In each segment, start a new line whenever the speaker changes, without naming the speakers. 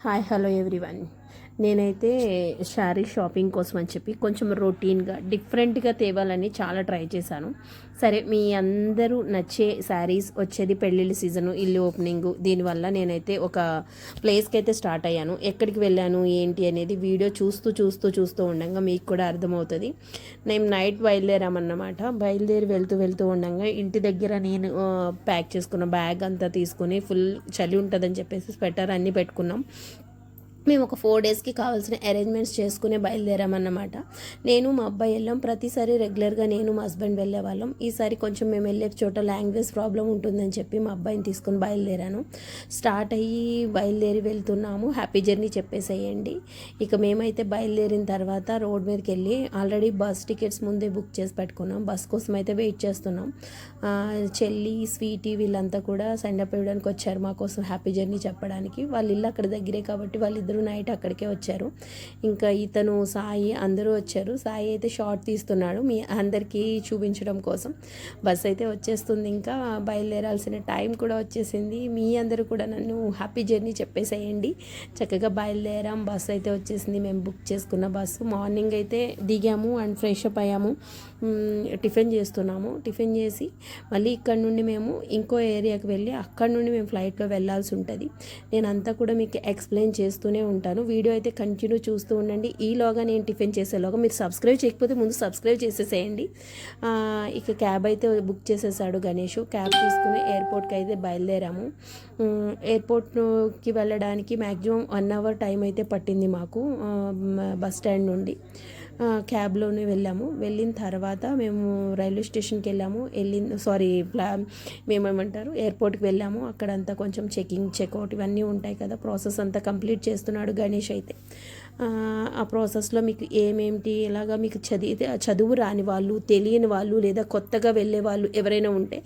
Hi hello everyone నేనైతే sari shopping కోసం అని చెప్పి కొంచెం రొటీన్గా డిఫరెంట్గా తేవాలని చాలా ట్రై చేశాను. సరే మీ అందరూ నచ్చే శారీస్ వచ్చేది పెళ్ళిళ్ళ సీజను ఇల్లు ఓపెనింగ్ దీనివల్ల నేనైతే ఒక ప్లేస్కి అయితే స్టార్ట్ అయ్యాను. ఎక్కడికి వెళ్ళాను ఏంటి అనేది వీడియో చూస్తూ చూస్తూ చూస్తూ ఉండగా మీకు కూడా అర్థమవుతుంది. నేను నైట్ బయలుదేరామన్నమాట. బయలుదేరి వెళ్తూ వెళ్తూ ఉండగా ఇంటి దగ్గర నేను ప్యాక్ చేసుకున్న బ్యాగ్ అంతా తీసుకుని ఫుల్ చలి ఉంటుందని చెప్పేసి స్వెటర్ అన్నీ పెట్టుకున్నాం. మేము ఒక ఫోర్ డేస్కి కావాల్సిన అరేంజ్మెంట్స్ చేసుకునే బయలుదేరామన్నమాట. నేను మా అబ్బాయి వెళ్ళాం. ప్రతిసారి రెగ్యులర్గా నేను మా హస్బెండ్ వెళ్ళే వాళ్ళం. ఈసారి కొంచెం మేము వెళ్ళే చోట లాంగ్వేజ్ ప్రాబ్లం ఉంటుందని చెప్పి మా అబ్బాయిని తీసుకొని బయలుదేరాను. స్టార్ట్ అయ్యి బయలుదేరి వెళ్తున్నాము. హ్యాపీ జర్నీ చెప్పేసేయండి. ఇక మేమైతే బయలుదేరిన తర్వాత రోడ్ మీదకి వెళ్ళి ఆల్రెడీ బస్ టికెట్స్ ముందే బుక్ చేసి పెట్టుకున్నాం. బస్ కోసం అయితే వెయిట్ చేస్తున్నాం. చెల్లి స్వీటీ వీళ్ళంతా కూడా సెండప్ అప్ ఇవ్వడానికి వచ్చారు మా కోసం హ్యాపీ జర్నీ చెప్పడానికి. వాళ్ళ ఇల్లు అక్కడ దగ్గరే కాబట్టి అందరూ నైట్ అక్కడికే వచ్చారు. ఇంకా ఇతను సాయి అందరూ వచ్చారు. సాయి అయితే షార్ట్ తీస్తున్నాడు. మీ అందరికీ చూపించడం కోసం. బస్ అయితే వచ్చేస్తుంది. ఇంకా బయలుదేరాల్సిన టైం కూడా వచ్చేసింది. మీ అందరూ కూడా నన్ను హ్యాపీ జర్నీ చెప్పేసేయండి. చక్కగా బయలుదేరాం. బస్ అయితే వచ్చేసింది. మేము బుక్ చేసుకున్న బస్సు. మార్నింగ్ అయితే దిగాము అండ్ ఫ్రెష్ అప్ అయ్యాము. టిఫిన్ చేస్తున్నాము. టిఫిన్ చేసి మళ్ళీ ఇక్కడ నుండి మేము ఇంకో ఏరియాకి వెళ్ళి అక్కడ నుండి మేము ఫ్లైట్లో వెళ్ళాల్సి ఉంటుంది. నేను అంతా కూడా మీకు ఎక్స్ప్లెయిన్ చేస్తూనే ఉంటాను. వీడియో అయితే కంటిన్యూ చూస్తూ ఉండండి. ఈలోగా నేను టిఫిన్ చేసేలోగా మీరు సబ్స్క్రైబ్ చేయకపోతే ముందు సబ్స్క్రైబ్ చేసేసేయండి. ఇక క్యాబ్ అయితే బుక్ చేసేసాడు గణేష్. క్యాబ్ తీసుకుని ఎయిర్పోర్ట్కి అయితే బయలుదేరాము. ఎయిర్పోర్ట్కి వెళ్ళడానికి మ్యాక్సిమం వన్ అవర్ టైం అయితే పట్టింది మాకు బస్ స్టాండ్ నుండి. క్యాబ్లోనే వెళ్ళాము. వెళ్ళిన తర్వాత మేము రైల్వే స్టేషన్కి వెళ్ళాము. వెళ్ళిన సారీ ప్లా మేమేమంటారు ఎయిర్పోర్ట్కి వెళ్ళాము. అక్కడంతా కొంచెం చెకింగ్ చెక్అవుట్ ఇవన్నీ ఉంటాయి కదా. ప్రాసెస్ అంతా కంప్లీట్ చేస్తున్నాడు గణేష్ అయితే. ఆ, ప్రాసెస్లో మీకు ఏమేమిటి ఎలాగా మీకు చదివితే చదువు రాని వాళ్ళు తెలియని వాళ్ళు లేదా కొత్తగా వెళ్ళే వాళ్ళు ఎవరైనా ఉంటే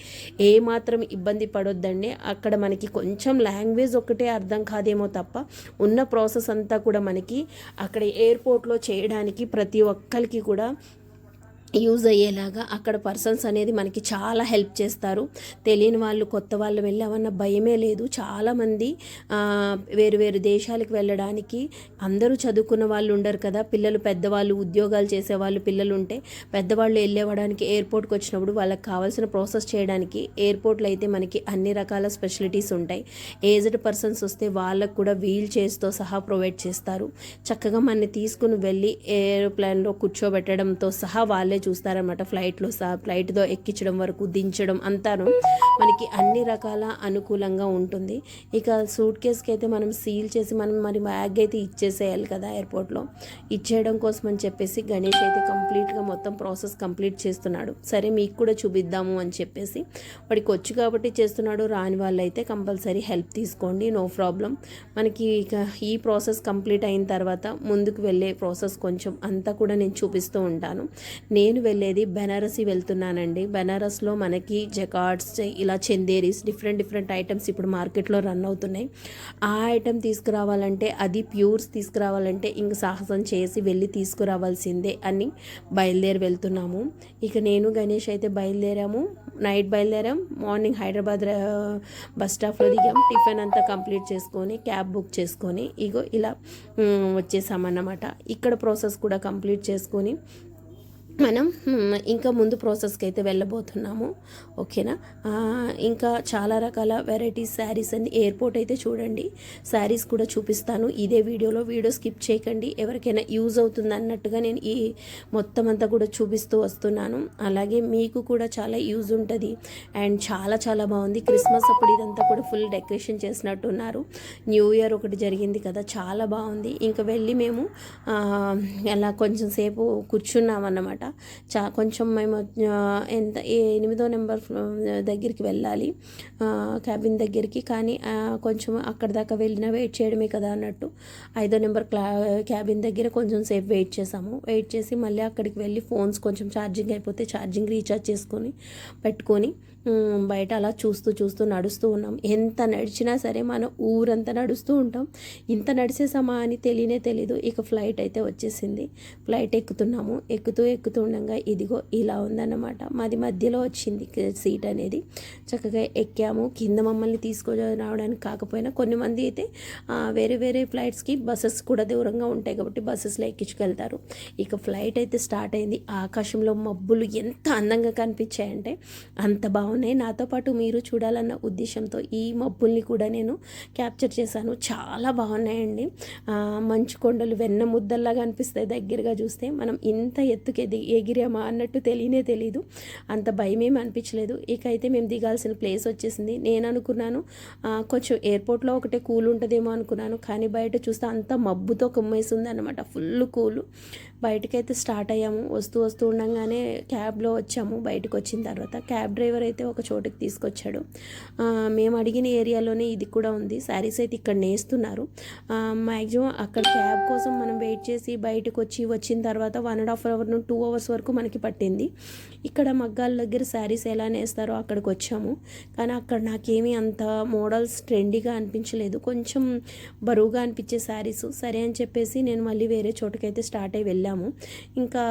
ఏ మాత్రం ఇబ్బంది పడొద్దండి. అక్కడ మనకి కొంచెం లాంగ్వేజ్ ఒక్కటే అర్థం కాదేమో తప్ప ఉన్న ప్రాసెస్ అంతా కూడా మనకి అక్కడ ఎయిర్పోర్ట్లో చేయడానికి ప్రతి ఒక్కరికి కూడా యూజ్ అయ్యేలాగా అక్కడ పర్సన్స్ అనేది మనకి చాలా హెల్ప్ చేస్తారు. తెలియని వాళ్ళు కొత్త వాళ్ళు వెళ్ళామన్న భయమే లేదు. చాలామంది వేరు వేరు దేశాలకు వెళ్ళడానికి అందరూ చదువుకున్న వాళ్ళు ఉండరు కదా. పిల్లలు పెద్దవాళ్ళు ఉద్యోగాలు చేసేవాళ్ళు పిల్లలు ఉంటే పెద్దవాళ్ళు వెళ్ళేవడానికి ఎయిర్పోర్ట్కి వచ్చినప్పుడు వాళ్ళకి కావాల్సిన ప్రాసెస్ చేయడానికి ఎయిర్పోర్ట్లో అయితే మనకి అన్ని రకాల స్పెషలిటీస్ ఉంటాయి. ఏజ్డ్ పర్సన్స్ వస్తే వాళ్ళకు కూడా వీల్ చైర్స్తో సహా ప్రొవైడ్ చేస్తారు. చక్కగా మనని తీసుకుని వెళ్ళి ఏరోప్లేన్లో కూర్చోబెట్టడంతో సహా వాళ్ళే చూస్తారనమాట ఫ్లైట్లో సహా ఫ్లైట్తో ఎక్కించడం వరకు దించడం అంతాను. మనకి అన్ని రకాల అనుకూలంగా ఉంటుంది. ఇక సూట్ కేస్కి అయితే మనం సీల్ చేసి మనం మరి బ్యాగ్ అయితే ఇచ్చేసేయాలి కదా ఎయిర్పోర్ట్లో. ఇచ్చేయడం కోసం అని చెప్పేసి గణేష్ అయితే కంప్లీట్గా మొత్తం ప్రాసెస్ కంప్లీట్ చేస్తున్నాడు. సరే మీకు కూడా చూపిద్దాము అని చెప్పేసి. వాడికి వచ్చు కాబట్టి చేస్తున్నాడు రాని వాళ్ళు అయితే కంపల్సరీ హెల్ప్ తీసుకోండి నో ప్రాబ్లం. మనకి ఇక ఈ ప్రాసెస్ కంప్లీట్ అయిన తర్వాత ముందుకు వెళ్ళే ప్రాసెస్ కొంచెం అంతా కూడా నేను చూపిస్తూ ఉంటాను. నేను నేను వెళ్ళేది బెనారసి వెళ్తున్నానండి. బెనారస్లో మనకి జకార్డ్స్ ఇలా చందేరీస్ డిఫరెంట్ డిఫరెంట్ ఐటమ్స్ ఇప్పుడు మార్కెట్లో రన్ అవుతున్నాయి. ఆ ఐటమ్ తీసుకురావాలంటే అది ప్యూర్స్ తీసుకురావాలంటే ఇంక సాహసం చేసి వెళ్ళి తీసుకురావాల్సిందే అని బయలుదేరి వెళ్తున్నాము. ఇక నేను గణేష్ అయితే బయలుదేరాము. నైట్ బయలుదేరాం. మార్నింగ్ హైదరాబాద్ బస్ స్టాప్లో దిగాం. టిఫిన్ అంతా కంప్లీట్ చేసుకొని క్యాబ్ బుక్ చేసుకొని ఇగో ఇలా వచ్చేసామన్నమాట. ఇక్కడ ప్రాసెస్ కూడా కంప్లీట్ చేసుకొని మనం ఇంకా ముందు ప్రాసెస్కి అయితే వెళ్ళబోతున్నాము. ఓకేనా? ఇంకా చాలా రకాల వెరైటీస్ శారీస్ అన్ని ఎయిర్పోర్ట్ అయితే చూడండి. శారీస్ కూడా చూపిస్తాను. ఇదే వీడియోలో వీడియో స్కిప్ చేయకండి. ఎవరికైనా యూజ్ అవుతుంది అన్నట్టుగా నేను ఈ మొత్తం అంతా కూడా చూపిస్తూ వస్తున్నాను. అలాగే మీకు కూడా చాలా యూజ్ ఉంటుంది. అండ్ చాలా చాలా బాగుంది. క్రిస్మస్ అప్పుడు ఇదంతా కూడా ఫుల్ డెకరేషన్ చేసినట్టున్నారు. న్యూ ఇయర్ ఒకటి జరిగింది కదా చాలా బాగుంది. ఇంకా వెళ్ళి మేము అలా కొంచెం సేపు కూర్చున్నాం చా కొంచెం మేము ఎంత ఎనిమిదో నెంబర్ దగ్గరికి వెళ్ళాలి క్యాబిన్ దగ్గరికి. కానీ కొంచెం అక్కడ దాకా వెళ్ళినా వెయిట్ చేయడమే కదా అన్నట్టు. ఐదో నెంబర్ క్లా క్యాబిన్ దగ్గర కొంచెం సేపు వెయిట్ చేసాము. వెయిట్ చేసి మళ్ళీ అక్కడికి వెళ్ళి ఫోన్స్ కొంచెం ఛార్జింగ్ అయిపోతే ఛార్జింగ్ రీఛార్జ్ చేసుకొని పెట్టుకొని బయట అలా చూస్తూ చూస్తూ నడుస్తూ ఉన్నాం. ఎంత నడిచినా సరే మనం ఊరంతా నడుస్తూ ఉంటాం. ఇంత నడిచేసామా అని తెలియనే తెలీదు. ఇక ఫ్లైట్ అయితే వచ్చేసింది. ఫ్లైట్ ఎక్కుతున్నాము. ఎక్కుతూ ఎక్కుతూ ఉండగా ఇదిగో ఇలా ఉందన్నమాట. మాది మధ్యలో వచ్చింది సీట్ అనేది. చక్కగా ఎక్కాము. కింద మమ్మల్ని తీసుకొని రావడానికి కాకపోయినా కొన్ని మంది అయితే వేరే వేరే ఫ్లైట్స్కి బస్సెస్ కూడా దూరంగా ఉంటాయి కాబట్టి బస్సెస్లో ఎక్కించుకెళ్తారు. ఇక ఫ్లైట్ అయితే స్టార్ట్ అయింది. ఆకాశంలో మబ్బులు ఎంత అందంగా కనిపించాయంటే అంత బాగుంది. బాగున్నాయి నాతో పాటు మీరు చూడాలన్న ఉద్దేశంతో ఈ మబ్బుల్ని కూడా నేను క్యాప్చర్ చేశాను. చాలా బాగున్నాయండి. మంచు కొండలు వెన్న ముద్దల్లాగా అనిపిస్తాయి దగ్గరగా చూస్తే. మనం ఇంత ఎత్తుకి ఎది ఎగిరామా అన్నట్టు తెలియనే తెలీదు. అంత భయమేమి అనిపించలేదు. ఇక అయితే మేము దిగాల్సిన ప్లేస్ వచ్చేసింది. నేను అనుకున్నాను కొంచెం ఎయిర్పోర్ట్లో ఒకటే కూల్ ఉంటుందేమో అనుకున్నాను. కానీ బయట చూస్తే అంత మబ్బుతో కుమ్మేసి ఉందన్నమాట ఫుల్ కూల్. బయటకైతే స్టార్ట్ అయ్యాము. వస్తూ వస్తూ ఉండగానే క్యాబ్లో వచ్చాము. బయటకు వచ్చిన తర్వాత క్యాబ్ డ్రైవర్ అయితే ఒక చోటుకి తీసుకొచ్చాడు. మేము అడిగిన ఏరియాలోనే ఇది కూడా ఉంది. శారీస్ అయితే ఇక్కడ నేస్తున్నారు. మ్యాక్సిమం అక్కడ క్యాబ్ కోసం మనం వెయిట్ చేసి బయటకు వచ్చి వచ్చిన తర్వాత one and half hour two hours వరకు మనకి పట్టింది. ఇక్కడ మగ్గాల దగ్గర శారీస్ ఎలా నేస్తారో అక్కడికి వచ్చాము. కానీ అక్కడ నాకేమీ అంత మోడల్స్ ట్రెండీగా అనిపించలేదు. కొంచెం బరువుగా అనిపించే శారీస్. సరే అని చెప్పేసి నేను మళ్ళీ వేరే చోటుకైతే స్టార్ట్ అయ్యి వెళ్ళాము. ఇంకా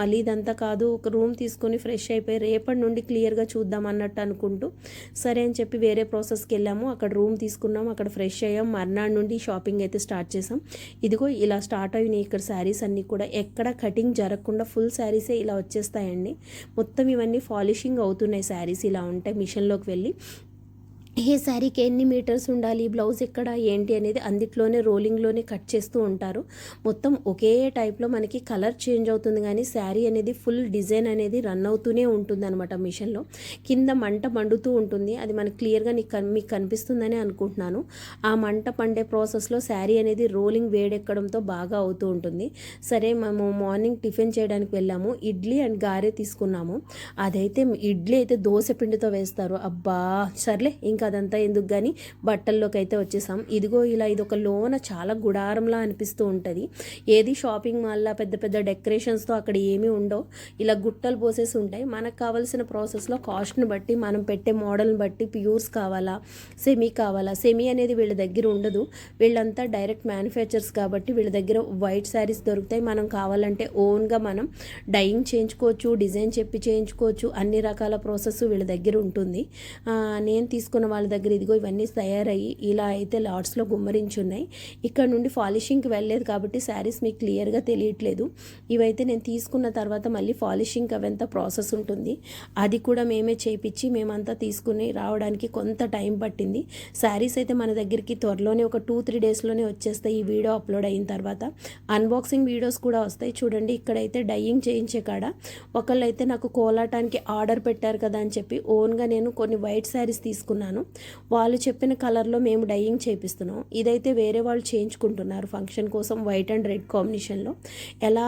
మళ్ళీ ఇదంతా కాదు. ఒక రూమ్ తీసుకొని ఫ్రెష్ అయిపోయి రేపటి నుండి క్లియర్గా చూద్దాం అన్నట్టు అనుకుంటూ సరే అని చెప్పి వేరే ప్రాసెస్కి వెళ్ళాము. అక్కడ రూమ్ తీసుకున్నాము అక్కడ ఫ్రెష్ అయ్యాం. మర్నాడు నుండి షాపింగ్ అయితే స్టార్ట్ చేసాం ఇదిగో ఇలా స్టార్ట్ అయినాయి ఇక్కడ శారీస్ అన్నీ కూడా. ఎక్కడ కటింగ్ జరగకుండా ఫుల్ శారీసే ఇలా వచ్చేస్తాయండి. మొత్తం ఇవన్నీ పాలిషింగ్ అవుతున్నాయి శారీస్ ఇలా ఉంటాయి మిషన్లోకి వెళ్ళి. ఏ శారీకి ఎన్ని మీటర్స్ ఉండాలి? బ్లౌజ్ ఎక్కడ? ఏంటి అనేది అందుట్లోనే రోలింగ్లోనే కట్ చేస్తూ ఉంటారు. మొత్తం ఒకే టైప్లో మనకి కలర్ చేంజ్ అవుతుంది కానీ శారీ అనేది ఫుల్ డిజైన్ అనేది రన్ అవుతూనే ఉంటుంది అనమాట మిషన్లో. కింద మంట మండుతూ ఉంటుంది. అది మనకు క్లియర్గా నీకు మీకు కనిపిస్తుందని అనుకుంటున్నాను. ఆ మంట పండే ప్రాసెస్లో శారీ అనేది రోలింగ్ వేడెక్కడంతో బాగా అవుతూ ఉంటుంది. సరే మేము మార్నింగ్ టిఫిన్ చేయడానికి వెళ్ళాము. ఇడ్లీ అండ్ గారె తీసుకున్నాము. అదైతే ఇడ్లీ అయితే దోశ పిండితో వేస్తారు. అబ్బా! సర్లే ఇంకా అదంతా ఎందుకు కానీ బట్టల్లోకి అయితే వచ్చేసాం. ఇదిగో ఇలా ఇది ఒక లోన చాలా గుడారంలా అనిపిస్తూ ఉంటుంది. ఏది షాపింగ్ మాల్లా పెద్ద పెద్ద డెకరేషన్స్తో అక్కడ ఏమీ ఉండవు. ఇలా గుట్టలు పోసేసి ఉంటాయి. మనకు కావాల్సిన ప్రాసెస్లో కాస్ట్ని బట్టి మనం పెట్టే మోడల్ని బట్టి ప్యూర్స్ కావాలా సెమీ కావాలా? సెమీ అనేది వీళ్ళ దగ్గర ఉండదు. వీళ్ళంతా డైరెక్ట్ మ్యానుఫ్యాక్చర్స్ కాబట్టి వీళ్ళ దగ్గర వైట్ శారీస్ దొరుకుతాయి. మనం కావాలంటే ఓన్గా మనం డైయింగ్ చేయించుకోవచ్చు డిజైన్ చెప్పి చేయించుకోవచ్చు. అన్ని రకాల ప్రాసెస్ వీళ్ళ దగ్గర ఉంటుంది. నేను తీసుకున్న వాళ్ళ దగ్గర ఇదిగో ఇవన్నీ తయారయ్యి ఇలా అయితే లాట్స్లో గుమ్మరించి ఉన్నాయి ఇక్కడ నుండి పాలిషింగ్కి వెళ్ళలేదు కాబట్టి శారీస్ మీకు క్లియర్గా తెలియట్లేదు. ఇవైతే నేను తీసుకున్న తర్వాత మళ్ళీ పాలిషింగ్ అవంతా ప్రాసెస్ ఉంటుంది. అది కూడా మేమే చేయించి మేమంతా తీసుకుని రావడానికి కొంత టైం పట్టింది. శారీస్ అయితే మన దగ్గరికి త్వరలోనే ఒక టూ త్రీ డేస్లోనే వచ్చేస్తాయి ఈ వీడియో అప్లోడ్ అయిన తర్వాత. అన్బాక్సింగ్ వీడియోస్ కూడా వస్తాయి. చూడండి ఇక్కడైతే డయ్యింగ్ చేయించే కాడ ఒకళ్ళైతే నాకు కోలాటానికి ఆర్డర్ పెట్టారు కదా అని చెప్పి ఓన్గా నేను కొన్ని వైట్ శారీస్ తీసుకున్నాను. వాళ్ళు చెప్పిన కలర్లో మేము డైయింగ్ చేపిస్తున్నాం. ఇదైతే వేరే వాళ్ళు చేయించుకుంటున్నారు ఫంక్షన్ కోసం వైట్ అండ్ రెడ్ కాంబినేషన్లో. ఎలా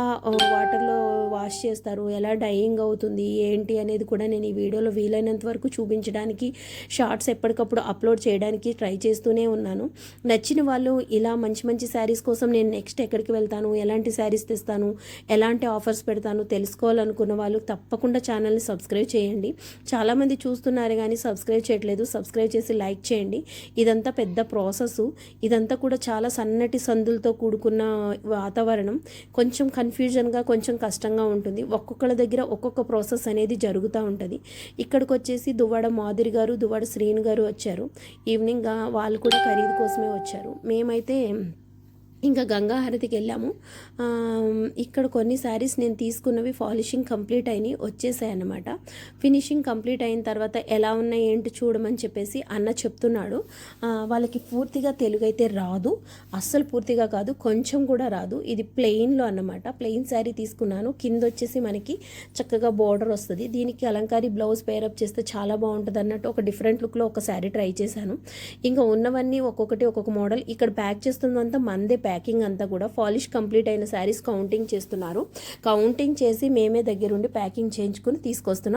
వాటర్లో వాష్ చేస్తారు ఎలా డైయింగ్ అవుతుంది ఏంటి అనేది కూడా నేను ఈ వీడియోలో వీలైనంత వరకు చూపించడానికి షార్ట్స్ ఎప్పటికప్పుడు అప్లోడ్ చేయడానికి ట్రై చేస్తూనే ఉన్నాను. నచ్చిన వాళ్ళు ఇలా మంచి మంచి శారీస్ కోసం నేను నెక్స్ట్ ఎక్కడికి వెళ్తాను ఎలాంటి శారీస్ తెస్తాను ఎలాంటి ఆఫర్స్ పెడతాను తెలుసుకోవాలనుకున్న వాళ్ళు తప్పకుండా ఛానల్ని సబ్స్క్రైబ్ చేయండి. చాలామంది చూస్తున్నారు కానీ సబ్స్క్రైబ్ చేయట్లేదు సబ్స్క్రైబ్ చేసి లైక్ చేయండి. ఇదంతా పెద్ద ప్రాసెస్ ఇదంతా కూడా చాలా సన్నటి సందులతో కూడుకున్న వాతావరణం. కొంచెం కన్ఫ్యూజన్గా కొంచెం కష్టంగా ఉంటుంది. ఒక్కొక్కళ్ళ దగ్గర ఒక్కొక్క ప్రాసెస్ అనేది జరుగుతూ ఉంటుంది. ఇక్కడికి వచ్చేసి దువ్వాడ మాదిరి గారు దువ్వాడ శ్రీను గారు వచ్చారు. ఈవినింగ్ వాళ్ళు కూడా ఖరీదు కోసమే వచ్చారు. మేమైతే ఇంకా గంగాహారతికి వెళ్ళాము. ఇక్కడ కొన్ని శారీస్ నేను తీసుకున్నవి పాలిషింగ్ కంప్లీట్ అయినాయి వచ్చేసాయి అన్నమాట. ఫినిషింగ్ కంప్లీట్ అయిన తర్వాత ఎలా ఉన్నాయి ఏంటి చూడమని చెప్పేసి అన్న చెప్తున్నాడు. వాళ్ళకి పూర్తిగా తెలుగు అయితే రాదు అస్సలు పూర్తిగా కాదు కొంచెం కూడా రాదు. ఇది ప్లెయిన్లో అన్నమాట. ప్లెయిన్ శారీ తీసుకున్నాను. కింద వచ్చేసి మనకి చక్కగా బార్డర్ వస్తుంది. దీనికి అలంకారీ బ్లౌజ్ పేరప్ చేస్తే చాలా బాగుంటుంది అన్నట్టు ఒక డిఫరెంట్ లుక్లో ఒక శారీ ట్రై చేశాను. ఇంకా ఉన్నవన్నీ ఒక్కొక్కటి ఒక్కొక్క మోడల్. ఇక్కడ ప్యాక్ చేస్తుందంతా మందే ప్యాకింగ్ అంతా కూడా పాలిష్ కంప్లీట్ అయిన శారీస్ కౌంటింగ్ చేస్తున్నారు. కౌంటింగ్ చేసి మేమే దగ్గరుండి ప్యాకింగ్ చేయించుకుని తీసుకొస్తున్నాం.